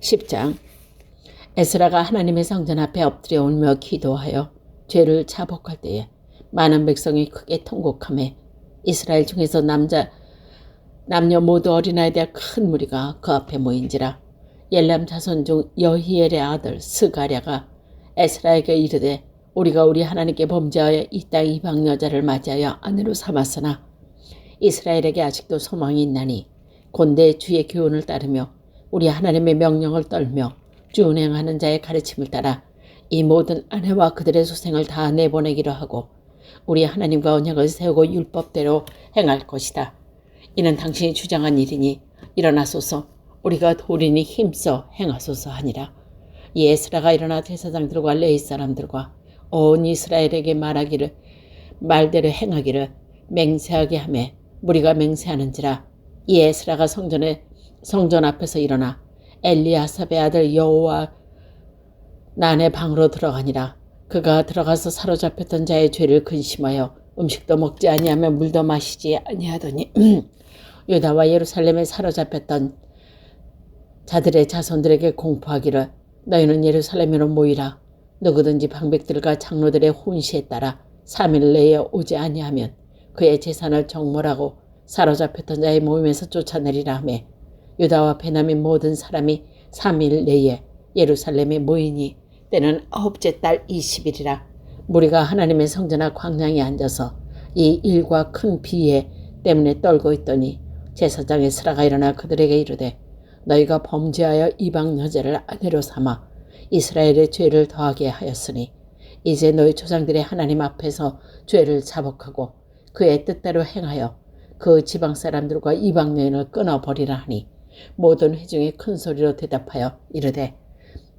10장. 에스라가 하나님의 성전 앞에 엎드려 울며 기도하여 죄를 자복할 때에 많은 백성이 크게 통곡함에 이스라엘 중에서 남자 남녀 모두 어린아이에 대한 큰 무리가 그 앞에 모인지라 옐람 자손 중 여히엘의 아들 스가랴가 에스라에게 이르되 우리가 우리 하나님께 범죄하여 이 땅 이방 여자를 맞이하여 아내로 삼았으나 이스라엘에게 아직도 소망이 있나니 곤대 주의 교훈을 따르며 우리 하나님의 명령을 떨며 준행하는 자의 가르침을 따라 이 모든 아내와 그들의 소생을 다 내보내기로 하고 우리 하나님과 언약을 세우고 율법대로 행할 것이다. 이는 당신이 주장한 일이니 일어나소서 우리가 도리니 힘써 행하소서 하니라. 예스라가 일어나 대사장들과 레이 사람들과 온 이스라엘에게 말하기를 말대로 행하기를 맹세하게 하매 무리가 맹세하는지라 예스라가 성전에 성전 앞에서 일어나 엘리아삽의 아들 여호와 난의 방으로 들어가니라. 그가 들어가서 사로잡혔던 자의 죄를 근심하여 음식도 먹지 아니하며 물도 마시지 아니하더니 유다와 예루살렘에 사로잡혔던 자들의 자손들에게 공포하기를 너희는 예루살렘으로 모이라. 누구든지 방백들과 장로들의 혼시에 따라 3일 내에 오지 아니하면 그의 재산을 정몰하고 사로잡혔던 자의 모임에서 쫓아내리라 하며 유다와 베냐민 모든 사람이 3일 내에 예루살렘에 모이니 때는 아홉째 달 20일이라. 무리가 하나님의 성전 앞 광장에 앉아서 이 일과 큰 비에 때문에 떨고 있더니 제사장의 스라가 일어나 그들에게 이르되 너희가 범죄하여 이방 여자를 아내로 삼아 이스라엘의 죄를 더하게 하였으니 이제 너희 조상들의 하나님 앞에서 죄를 자복하고 그의 뜻대로 행하여 그 지방 사람들과 이방 여인을 끊어버리라 하니 모든 회중이 큰 소리로 대답하여 이르되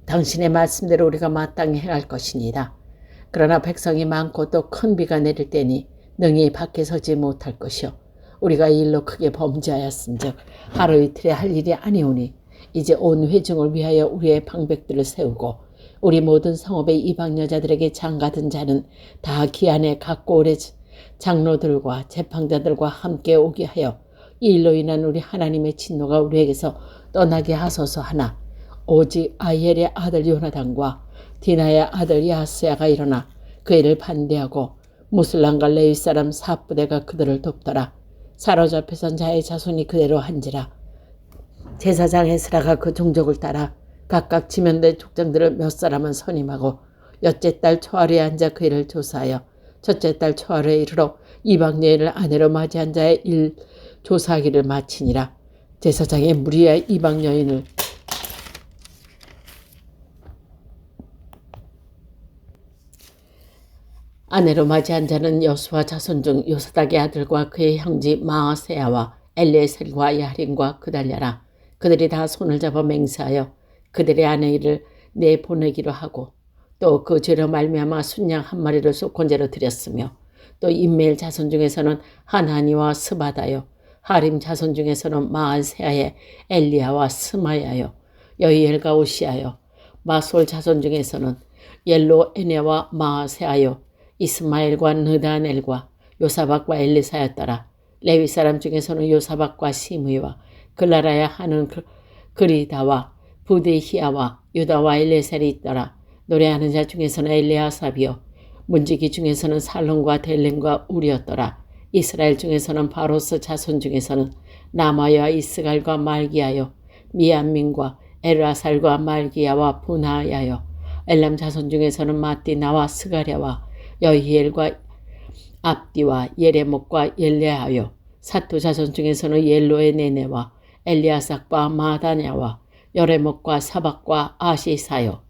당신의 말씀대로 우리가 마땅히 행할 것이니이다. 그러나 백성이 많고 또 큰 비가 내릴 때니 능히 밖에 서지 못할 것이요 우리가 이 일로 크게 범죄하였은즉 하루 이틀에 할 일이 아니오니 이제 온 회중을 위하여 우리의 방백들을 세우고 우리 모든 성읍의 이방 여자들에게 장가든 자는 다 기한에 갖고 오래 장로들과 재판자들과 함께 오게 하여 이 일로 인한 우리 하나님의 진노가 우리에게서 떠나게 하소서 하나 오직 아이엘의 아들 요나단과 디나의 아들 야스야가 일어나 그 일을 반대하고 무슬람과 레위 사람 사부대가 그들을 돕더라. 사로잡혀선 자의 자손이 그대로 한지라. 제사장 에스라가 그 종족을 따라 각각 지면된 족장들을 몇 사람은 선임하고 여째 달 초하루에 앉아 그 일을 조사하여 첫째 달 초하루에 이르러 이방 여인을 아내로 맞이한 자의 일 조사하기를 마치니라. 제사장의 무리의 이방 여인을 아내로 맞이한 자는 여수와 자손 중 요사닥의 아들과 그의 형제 마아세야와 엘레셀과 야린과 그달랴라. 그들이 다 손을 잡아 맹세하여 그들의 아내를 내보내기로 하고 또 그 죄로 말미암아 순양 한 마리를 속건제로 드렸으며 또 인멜 자손 중에서는 하나니와 스바다요 하림 자손 중에서는 마알세아의 엘리야와 스마야요 여이엘과 오시아요 마솔 자손 중에서는 옐로 에네와 마아세아요 이스마엘과 느다넬과 요사박과 엘리사였더라 레위 사람 중에서는 요사박과 시므이와 글라라야 하는 그, 그리다와 부데히아와 유다와 엘레셀이 있더라. 노래하는 자 중에서는 엘레아삽이요. 문지기 중에서는 살론과 델렌과 우리였더라. 이스라엘 중에서는 바로스 자손 중에서는 나마야 이스갈과 말기야요. 미안민과 에라살과 말기야와 분하야요. 엘람 자손 중에서는 마띠나와 스가랴와 여히엘과 압디와 예레목과 옐레하요. 사토 자손 중에서는 옐로의 네네와 엘리아삭과 마다냐와 여레목과 사박과 아시사요.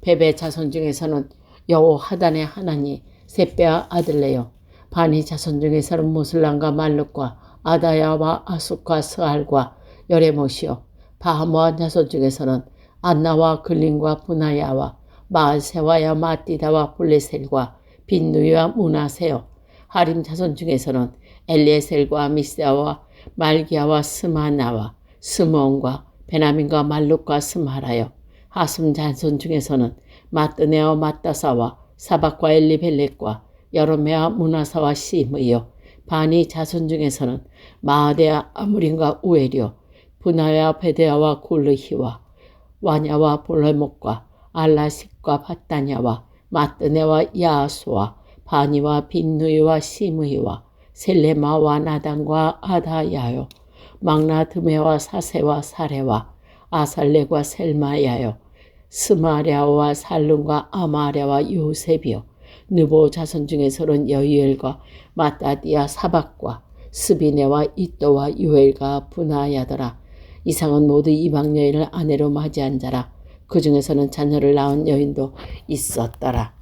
베베 자손 중에서는 여호 하단의 하나니 셋배와 아들레요. 바니 자손 중에서는 무슬람과 말룩과 아다야와 아숙과 스알과 여레못이요. 바하모아 자손 중에서는 안나와 글린과 분하야와 마세와야 마띠다와 블레셀과 빈누이와 무나세요. 하림 자손 중에서는 엘리에셀과 미스야와 말기야와 스마나와 스몬과 베나민과 말룩과 스마라요. 하숨 잔손 중에서는 마뜨네와 마따사와 사박과 엘리벨렉과 여로메와 무나사와 시므요. 바니 자손 중에서는 마아데아 아무린과 우에리오, 분하야 베데아와 굴르히와 와냐와 볼레목과 알라식과 바다냐와 마뜨네와 야수와 바니와 빈누이와 시므이와 셀레마와 나단과 아다야요. 막나드메와 사세와 사레와 아살레과 셀마야요. 스마랴와 살룬과 아마랴와 요셉이요 느보 자손 중에서는 여이엘과 마따디아 사박과 스비네와 이또와 유엘과 분하야더라. 이상은 모두 이방 여인을 아내로 맞이한 자라. 그 중에서는 자녀를 낳은 여인도 있었더라